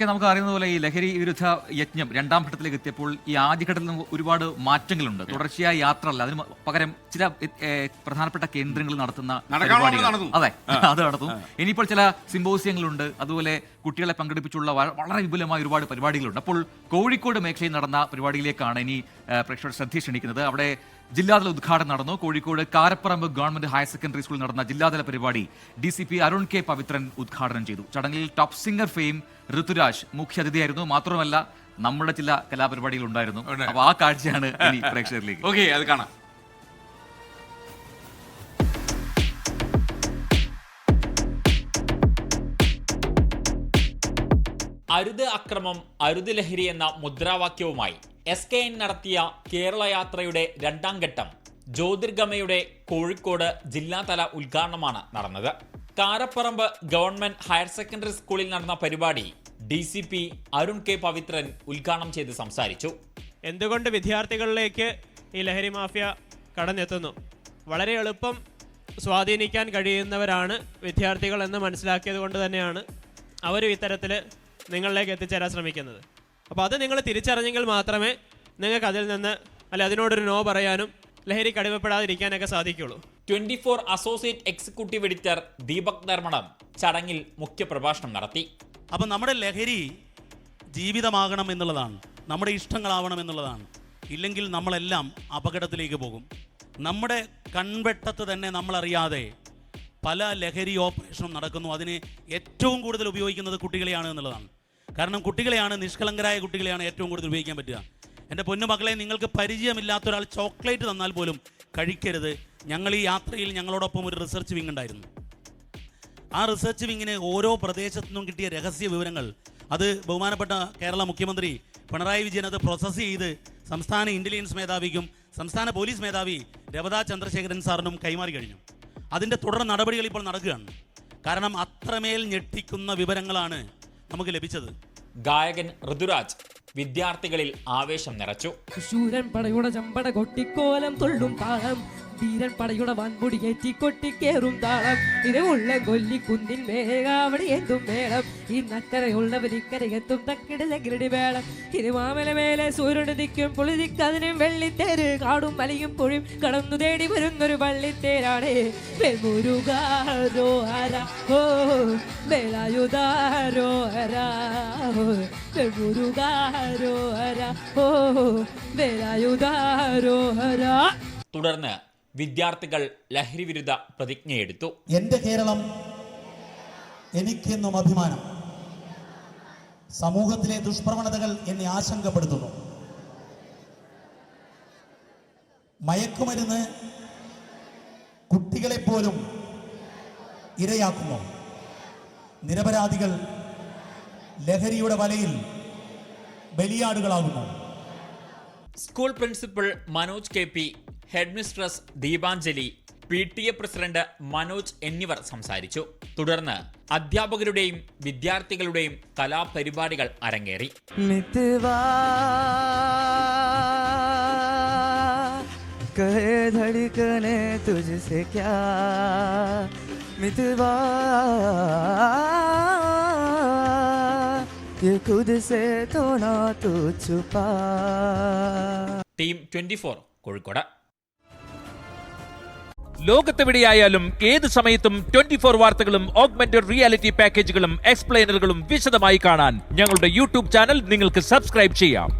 S K നമുക്ക് അറിയുന്ന പോലെ ഈ ലഹരി വിരുദ്ധ യജ്ഞം രണ്ടാം ഘട്ടത്തിലേക്ക് എത്തിയപ്പോൾ ഈ ആദ്യഘട്ടത്തിൽ നിന്ന് ഒരുപാട് മാറ്റങ്ങളുണ്ട്. തുടർച്ചയായ യാത്ര അല്ല അതിന് പകരം ചില പ്രധാനപ്പെട്ട കേന്ദ്രങ്ങൾ നടത്തുന്ന അതെ അത് നടത്തും ഇനിയിപ്പോൾ ചില സിംബോസിയങ്ങളുണ്ട് അതുപോലെ കുട്ടികളെ പങ്കെടുപ്പിച്ചുള്ള വളരെ വിപുലമായ ഒരുപാട് പരിപാടികളുണ്ട്. അപ്പോൾ കോഴിക്കോട് മേഖലയിൽ നടന്ന പരിപാടിയിലേക്കാണ് ഇനി പ്രേക്ഷകർ ശ്രദ്ധ ക്ഷണിക്കുന്നത്. അവിടെ ജില്ലാതല ഉദ്ഘാടനം നടന്നു. Kozhikode Karaparamba government higher secondary സ്കൂളിൽ നടന്ന ജില്ലാതല പരിപാടി D C P Arun K Pavithran ഉദ്ഘാടനം ചെയ്തു. ചടങ്ങിൽ ടോപ്പ് സിംഗർ ഫെയിം ഋതുരാജ് മുഖ്യാതിഥിയായിരുന്നു. മാത്രമല്ല നമ്മുടെ ചില കലാപരിപാടികൾ ഉണ്ടായിരുന്നു. അപ്പൊ ആ കാഴ്ചയാണ് ഇനി പ്രേക്ഷകരിലേക്ക്. ഓക്കെ അത് കാണാം. അരുത് അക്രമം അരുത് ലഹരി എന്ന മുദ്രാവാക്യവുമായി എസ് കെ എൻ നടത്തിയ കേരള യാത്രയുടെ രണ്ടാം ഘട്ടം ജ്യോതിർഗമയുടെ കോഴിക്കോട് ജില്ലാതല ഉദ്ഘാടനമാണ് നടന്നത്. കാരപ്പറമ്പ് ഗവൺമെന്റ് ഹയർ സെക്കൻഡറി സ്കൂളിൽ നടന്ന പരിപാടി D C P Arun K Pavithran ഉദ്ഘാടനം ചെയ്ത് സംസാരിച്ചു. എന്തുകൊണ്ട് വിദ്യാർത്ഥികളിലേക്ക് ഈ ലഹരി മാഫിയ കടന്നെത്തുന്നു? വളരെ എളുപ്പം സ്വാധീനിക്കാൻ കഴിയുന്നവരാണ് വിദ്യാർത്ഥികൾ എന്ന് മനസ്സിലാക്കിയത് കൊണ്ട് തന്നെയാണ് അവരും ഇത്തരത്തിൽ നിങ്ങളിലേക്ക് എത്തിച്ചേരാൻ ശ്രമിക്കുന്നത്. അപ്പോൾ അത് നിങ്ങൾ തിരിച്ചറിഞ്ഞെങ്കിൽ മാത്രമേ നിങ്ങൾക്ക് അതിൽ നിന്ന് അല്ലെ അതിനോടൊരു നോ പറയാനും ലഹരി കടിമപ്പെടാതിരിക്കാനൊക്കെ സാധിക്കുള്ളൂ. Twenty four associate executive editor Deepak നർമ്മണം ചടങ്ങിൽ മുഖ്യ പ്രഭാഷണം നടത്തി. അപ്പം നമ്മുടെ ലഹരി ജീവിതമാകണം എന്നുള്ളതാണ്. നമ്മുടെ ഇഷ്ടങ്ങളാവണം എന്നുള്ളതാണ്. ഇല്ലെങ്കിൽ നമ്മളെല്ലാം അപകടത്തിലേക്ക് പോകും. നമ്മുടെ കൺവെട്ടത്ത് തന്നെ നമ്മളറിയാതെ പല ലഹരി ഓപ്പറേഷനും നടക്കുന്നു. അതിന് ഏറ്റവും കൂടുതൽ ഉപയോഗിക്കുന്നത് കുട്ടികളെയാണ് എന്നുള്ളതാണ്. കാരണം കുട്ടികളെയാണ് നിഷ്കളങ്കരായ കുട്ടികളെയാണ് ഏറ്റവും കൂടുതൽ ഉപയോഗിക്കാൻ പറ്റുക. എന്റെ പൊന്നുമക്കളെ നിങ്ങൾക്ക് പരിചയമില്ലാത്ത ഒരാൾ ചോക്ലേറ്റ് തന്നാൽ പോലും കഴിക്കരുത്. ഞങ്ങൾ ഈ യാത്രയിൽ ഞങ്ങളോടൊപ്പം ഒരു റിസർച്ച് വിങ് ഉണ്ടായിരുന്നു. ആ റിസർച്ച് വിങ്ങിന് ഓരോ പ്രദേശത്തു നിന്നും കിട്ടിയ രഹസ്യ വിവരങ്ങൾ അത് ബഹുമാനപ്പെട്ട കേരള മുഖ്യമന്ത്രി പിണറായി വിജയൻ അത് പ്രോസസ്സ് ചെയ്ത് സംസ്ഥാന ഇന്റലിജൻസ് മേധാവിക്കും സംസ്ഥാന പോലീസ് മേധാവി രവതാ ചന്ദ്രശേഖരൻ സാറിനും കൈമാറി കഴിഞ്ഞു. അതിന്റെ തുടർ നടപടികൾ ഇപ്പോൾ നടക്കുകയാണ്. കാരണം അത്രമേൽ ഞെട്ടിക്കുന്ന വിവരങ്ങളാണ് നമുക്ക് ലഭിച്ചത്? ഗായകൻ ഋതുരാജ് വിദ്യാർത്ഥികളിൽ ആവേശം നിറച്ചു. ശൂരൻ പടയുടെ ചമ്പട കൊട്ടിക്കോലം തൊള്ളും താളം ധീരൻ പടയുടെ വൻപൊടി ഏറ്റി കൊട്ടിക്കേറും താളം. ഇരവുള്ള കൊല്ലി കുന്നിൻ മേഘാവണി എന്തും മേളം ഈ നക്കരയുള്ളവർ ഇക്കരയെത്തും തക്കിട ചകിരടി വേളം ഇത് മാമല മേലെ സൂര്യനുദിക്കും പുളിതിക്കതിനും വെള്ളിത്തേര്. കാടും മലയും പുഴയും കടന്നു തേടി വരുന്നൊരു വള്ളിത്തേരാണ് തുടർന്ന് വിദ്യാർത്ഥികൾ ലഹരി വിരുദ്ധ പ്രതിജ്ഞയെടുത്തു. എന്റെ കേരളം എനിക്കെന്നും അഭിമാനം. സമൂഹത്തിലെ ദുഷ്പ്രവണതകൾ എന്നെ ആശങ്കപ്പെടുത്തുന്നു. മയക്കുമരുന്ന് കുട്ടികളെപ്പോലും ഇരയാക്കുന്നു. നിരപരാധികൾ ലഹരിയുടെ വലയിൽ ബലിയാടുകളാകുന്നു. School principal Manoj K P headmistress Deepanjali P T A president Manoj എന്നിവർ സംസാരിച്ചു. തുടർന്ന് അധ്യാപകരുടെയും വിദ്യാർത്ഥികളുടെയും കലാപരിപാടികൾ അരങ്ങേറി. മിതുവാ क्या मितवा ये खुद से तो ना तू छुपा ടീം ട്വന്റി ഫോർ കോഴിക്കോട് ലോകത്തെവിടെയായാലും ഏത് സമയത്തും ട്വന്റി ഫോർ വാർത്തകളും ഓഗ്മെന്റഡ് റിയാലിറ്റി പാക്കേജുകളും എക്സ്പ്ലെയിനറുകളും വിശദമായി കാണാൻ ഞങ്ങളുടെ യൂട്യൂബ് ചാനൽ നിങ്ങൾക്ക് സബ്സ്ക്രൈബ് ചെയ്യാം